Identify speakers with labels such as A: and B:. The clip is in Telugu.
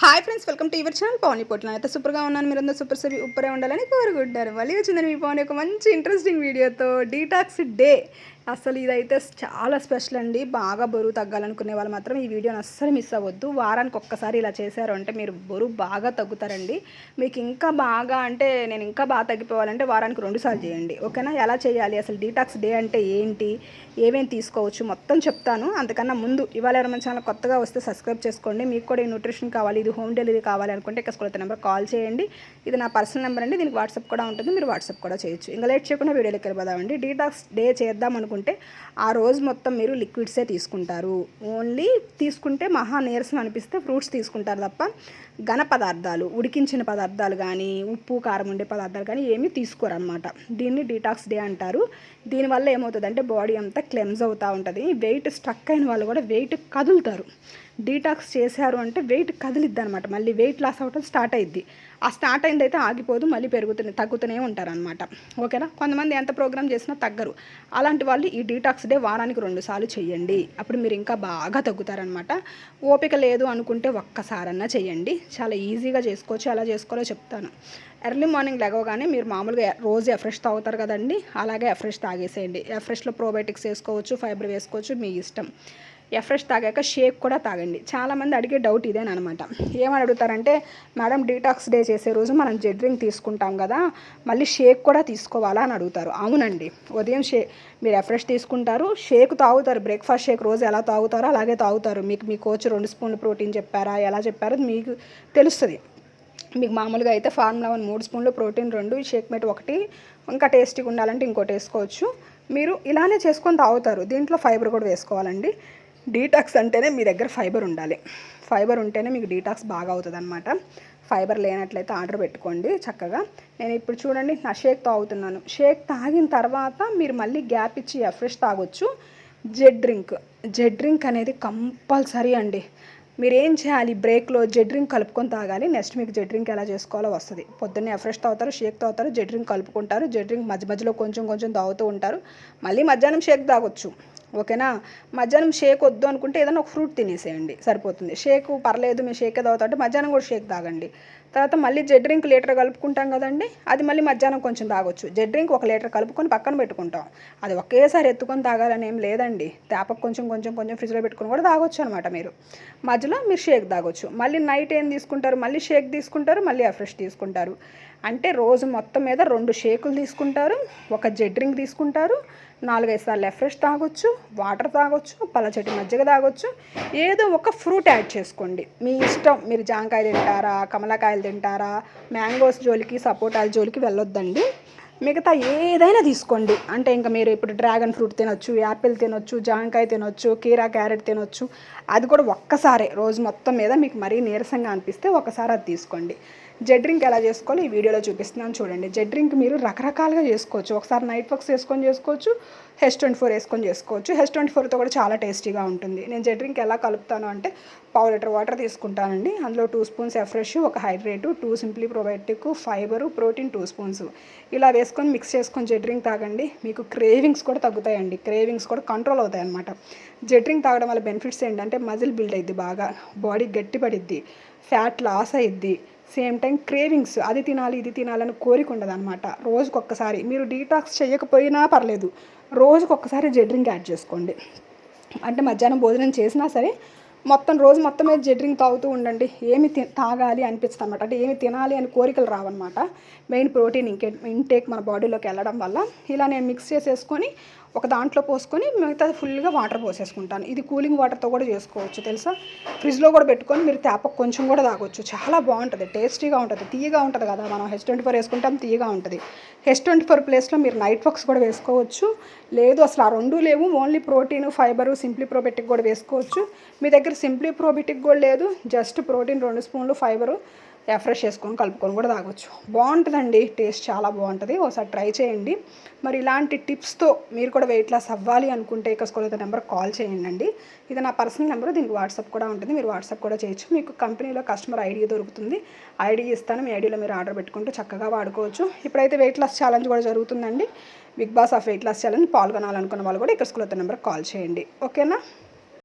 A: Hi friends welcome to your channel Pavan Potla అయితే సూపర్గా ఉన్నాను. మీరు అందరూ సూపర్ సరి ఉప్పరే ఉండాలని కోరుకుంటారు మళ్ళీ వచ్చిందని మీ పవన్ ఒక మంచి ఇంట్రెస్టింగ్ వీడియోతో డీటాక్స్ డే అసలు ఇదైతే చాలా స్పెషల్ అండి. బాగా బరువు తగ్గాలనుకునే వాళ్ళు మాత్రం ఈ వీడియోని అస్సలు మిస్ అవ్వద్దు. వారానికి ఒక్కసారి ఇలా చేశారు అంటే మీరు బరువు బాగా తగ్గుతారండి. మీకు ఇంకా బాగా అంటే నేను ఇంకా బాగా తగ్గిపోవాలంటే వారానికి రెండుసార్లు చేయండి. ఓకేనా? ఎలా చేయాలి? అసలు డీటాక్స్ డే అంటే ఏంటి? ఏమేమి తీసుకోవచ్చు? మొత్తం చెప్తాను. అంతకన్నా ముందు ఇవాళ ఎవరైనా ఛానల్ కొత్తగా వస్తే సబ్స్క్రైబ్ చేసుకోండి. మీకు కూడా ఈ న్యూట్రిషన్ కావాలి ఇది హోమ్ డెలివరీ కావాలి అనుకుంటే ఇక్కడ స్కూల్ నెంబర్ కాల్ చేయండి. ఇది నా పర్సనల్ నెంబర్ అండి. దీనికి వాట్సాప్ కూడా ఉంటుంది. మీరు వాట్సాప్ కూడా చేయొచ్చు. ఇంకా లేట్ చేయకుండా వీడియోలోకి వెళ్ళిపోదామండి. డీటాక్స్ డే చేద్దాం అనుకుంటే ఆ రోజు మొత్తం మీరు లిక్విడ్సే తీసుకుంటారు. ఓన్లీ తీసుకుంటే మహా నీరసం అనిపిస్తే ఫ్రూట్స్ తీసుకుంటారు తప్ప ఘన పదార్థాలు ఉడికించిన పదార్థాలు కానీ ఉప్పు కారం ఉండే పదార్థాలు కానీ ఏమీ తీసుకోరనమాట దీన్ని డీటాక్స్ డే అంటారు. దీనివల్ల ఏమవుతుందంటే బాడీ అంతా క్లెమ్జ్ అవుతూ ఉంటుంది. వెయిట్ స్ట్రక్ అయిన వాళ్ళు కూడా వెయిట్ కదులుతారు. డీటాక్స్ చేశారు అంటే వెయిట్ కదిలిద్ది అనమాట మళ్ళీ వెయిట్ లాస్ అవ్వటం స్టార్ట్ అయ్యిద్ది ఆ స్టార్ట్ అయింది అయితే ఆగిపోదు మళ్ళీ పెరుగుతూనే తగ్గుతూనే ఉంటారనమాట ఓకేనా? కొంతమంది ఎంత ప్రోగ్రామ్ చేసినా తగ్గరు. అలాంటి వాళ్ళు ఈ డీటాక్స్ డే వారానికి రెండు సార్లు చేయండి అప్పుడు మీరు ఇంకా బాగా తగ్గుతారనమాట ఓపిక లేదు అనుకుంటే ఒక్కసారన్నా చేయండి చాలా ఈజీగా చేసుకోవచ్చు ఎలా చేసుకోవాలో చెప్తాను. ఎర్లీ మార్నింగ్ లెగవగానే మీరు మామూలుగా రోజు ఎఫ్రెష్ తాగుతారు కదండి. అలాగే ఎఫ్రెష్ తాగేసేయండి. ఎఫ్రెష్లో ప్రోబయోటిక్స్ వేసుకోవచ్చు ఫైబర్ వేసుకోవచ్చు మీ ఇష్టం. ఎఫ్రెష్ తాగాక షేక్ కూడా తాగండి. చాలామంది అడిగే డౌట్ ఇదేనమాట ఏమని అడుగుతారంటే మేడం డీటాక్స్ డే చేసే రోజు మనం జెడ్ డ్రింక్ తీసుకుంటాం కదా మళ్ళీ షేక్ కూడా తీసుకోవాలా అని అడుగుతారు. అవునండి. ఉదయం షే మీరు ఎఫ్రెష్ తీసుకుంటారు షేక్ తాగుతారు. బ్రేక్ఫాస్ట్ షేక్ రోజు ఎలా తాగుతారో అలాగే తాగుతారు. మీకు మీ కోచ్ రెండు స్పూన్లు ప్రోటీన్ చెప్పారా ఎలా చెప్పారో మీకు తెలుస్తుంది. మీకు మామూలుగా అయితే ఫార్ములా వన్ మూడు స్పూన్లు ప్రోటీన్ రెండు షేక్ మేట్ ఒకటి ఇంకా టేస్టీగా ఉండాలంటే ఇంకోటి వేసుకోవచ్చు. మీరు ఇలానే చేసుకొని తాగుతారు. దీంట్లో ఫైబర్ కూడా వేసుకోవాలండి. డీటాక్స్ అంటేనే మీ దగ్గర ఫైబర్ ఉండాలి. ఫైబర్ ఉంటేనే మీకు డీటాక్స్ బాగా అవుతుంది అనమాట ఫైబర్ లేనట్లయితే ఆర్డర్ పెట్టుకోండి చక్కగా. నేను ఇప్పుడు చూడండి నా షేక్ తాగుతున్నాను. షేక్ తాగిన తర్వాత మీరు మళ్ళీ గ్యాప్ ఇచ్చి ఎఫ్రెష్ తాగొచ్చు. Z drink. జెడ్ డ్రింక్ అనేది కంపల్సరీ అండి. మీరు ఏం చేయాలి? బ్రేక్లో జెడ్ డ్రింక్ కలుపుకొని తాగాలి. నెక్స్ట్ మీకు జెడ్ డ్రింక్ ఎలా చేసుకోవాలో వస్తుంది. పొద్దున్నే ఫ్రెష్ తాగుతారు షేక్ తాగుతారు జెడ్ డ్రింక్ కలుపుకుంటారు జెడ్ డ్రింక్ మధ్య మధ్యలో కొంచెం కొంచెం తాగుతూ ఉంటారు. మళ్ళీ మధ్యాహ్నం షేక్ తాగొచ్చు. ఓకేనా? మధ్యాహ్నం షేక్ వద్దు అనుకుంటే ఏదైనా ఒక ఫ్రూట్ తినేసేయండి. సరిపోతుంది. షేక్ పర్లేదు మీరు షేకే తాగుతుంటే మధ్యాహ్నం కూడా షేక్ తాగండి. తర్వాత మళ్ళీ జెడ్ డ్రింక్ లీటర్ కలుపుకుంటాం కదండి అది మళ్ళీ మధ్యాహ్నం కొంచెం తాగొచ్చు. జెడ్ డ్రింక్ ఒక లీటర్ కలుపుకొని పక్కన పెట్టుకుంటాం. అది ఒకేసారి ఎత్తుకొని తాగాలని ఏం లేదండి. తేపకు కొంచెం కొంచెం కొంచెం ఫ్రిడ్జ్లో పెట్టుకుని కూడా తాగొచ్చు అనమాట మీరు. మధ్యలో మీరు షేక్ తాగొచ్చు. మళ్ళీ నైట్ ఏం తీసుకుంటారు? మళ్ళీ షేక్ తీసుకుంటారు మళ్ళీ ఫ్రెష్ తీసుకుంటారు. అంటే రోజు మొత్తం మీద రెండు షేకులు తీసుకుంటారు ఒక జెడ్ డ్రింక్ తీసుకుంటారు నాలుగైదు సార్లు ఎఫ్రెష్ తాగొచ్చు వాటర్ తాగొచ్చు పలచటి మజ్జిగ తాగొచ్చు. ఏదో ఒక ఫ్రూట్ యాడ్ చేసుకోండి. మీ ఇష్టం. మీరు జాంకాయ తింటారా కమలకాయలు తింటారా? మ్యాంగోస్ జోలికి సపోటాల జోలికి వెళ్ళొద్దండి. మిగతా ఏదైనా తీసుకోండి. అంటే ఇంకా మీరు ఇప్పుడు డ్రాగన్ ఫ్రూట్ తినొచ్చు యాపిల్ తినొచ్చు జాంకాయ తినొచ్చు కీరా క్యారెట్ తినొచ్చు. అది కూడా ఒక్కసారే. రోజు మొత్తం మీద మీకు మరీ నీరసంగా అనిపిస్తే ఒకసారి అది తీసుకోండి. జెడ్ డ్రింక్ ఎలా చేసుకోవాలో ఈ వీడియోలో చూపిస్తున్నాను చూడండి. జెడ్ డ్రింక్ మీరు రకరకాలుగా చేసుకోవచ్చు. ఒకసారి నైట్ వర్క్స్ వేసుకొని చేసుకోవచ్చు హెచ్ ట్వంటీ ఫోర్ వేసుకొని చేసుకోవచ్చు. హెచ్ ట్వంటీ ఫోర్తో కూడా చాలా టేస్టీగా ఉంటుంది. నేను జెడ్ డ్రింక్ ఎలా కలుపుతాను అంటే పావు లీటర్ వాటర్ తీసుకుంటానండి. అందులో టూ స్పూన్స్ ఎఫ్రెష్ ఒక hydrate two simply probiotic fibre protein two spoons. ఇలా వేసుకొని మిక్స్ చేసుకొని జెడ్ డ్రింక్ తాగండి. మీకు క్రేవింగ్స్ కూడా తగ్గుతాయండి. క్రేవింగ్స్ కూడా కంట్రోల్ అవుతాయి అనమాట జెడ్ డ్రింక్ తాగడం వల్ల బెనిఫిట్స్ ఏంటంటే మజిల్ బిల్డ్ అయ్యిద్ది బాగా బాడీ గట్టిపడిద్ది ఫ్యాట్ లాస్ అయ్యిద్ది సేమ్ టైం క్రేవింగ్స్ అది తినాలి ఇది తినాలని కోరిక ఉండదు అనమాట రోజుకొక్కసారి. మీరు డీటాక్స్ చేయకపోయినా పర్లేదు. రోజుకొక్కసారి జెడ్ డ్రింక్ యాడ్ చేసుకోండి. అంటే మధ్యాహ్నం భోజనం చేసినా సరే మొత్తం రోజు మొత్తం మీద జెడ్ డ్రింక్ తాగుతూ ఉండండి. ఏమి తాగాలి అనిపిస్తుంది అనమాట అంటే ఏమి తినాలి అని కోరికలు రావన్నమాట. మెయిన్ ప్రోటీన్ ఇంకే ఇంటేక్ మన బాడీలోకి వెళ్ళడం వల్ల. ఇలా నేను మిక్స్ చేసేసుకొని ఒక దాంట్లో పోసుకొని మిగతా ఫుల్గా వాటర్ పోసేసుకుంటాను. ఇది కూలింగ్ వాటర్తో కూడా చేసుకోవచ్చు తెలుసా? ఫ్రిడ్జ్లో కూడా పెట్టుకొని మీరు తేప కొంచెం కూడా తాగొచ్చు. చాలా బాగుంటుంది టేస్టీగా ఉంటుంది తీయగా ఉంటుంది కదా? మనం హెచ్ ట్వంటీ ఫోర్ వేసుకుంటాం తీయగా ఉంటుంది. హెచ్ ట్వంటీ ఫోర్ ప్లేస్లో మీరు నైట్ వర్క్స్ కూడా వేసుకోవచ్చు. లేదు అసలు ఆ రెండు లేవు. Only protein fibre simply probiotic కూడా వేసుకోవచ్చు. మీ దగ్గర సింప్లీ ప్రోబెటిక్ కూడా లేదు. జస్ట్ ప్రోటీన్ రెండు స్పూన్లు ఫైబరు రిఫ్రెష్ చేసుకొని కలుపుకొని కూడా తాగొచ్చు. బాగుంటుందండి టేస్ట్ చాలా బాగుంటుంది. ఒకసారి ట్రై చేయండి. మరి ఇలాంటి టిప్స్తో మీరు కూడా వెయిట్ లాస్ అవ్వాలి అనుకుంటే ఇక నెంబర్ కాల్ చేయండి ఇది నా పర్సనల్ నెంబర్ దీనికి వాట్సాప్ కూడా ఉంటుంది. మీరు వాట్సాప్ కూడా చేయొచ్చు. మీకు కంపెనీలో కస్టమర్ ఐడి దొరుకుతుంది. ఐడి ఇస్తాను మీ ఐడిలో మీరు ఆర్డర్ పెట్టుకుంటే చక్కగా వాడుకోవచ్చు. ఇప్పుడైతే వెయిట్ లాస్ ఛాలెంజ్ కూడా జరుగుతుందండి. Big boss of weight loss challenge పాల్గొనాలనుకున్న వాళ్ళు కూడా ఇక్కడ స్కూల్ నెంబర్ కాల్ చేయండి. ఓకేనా?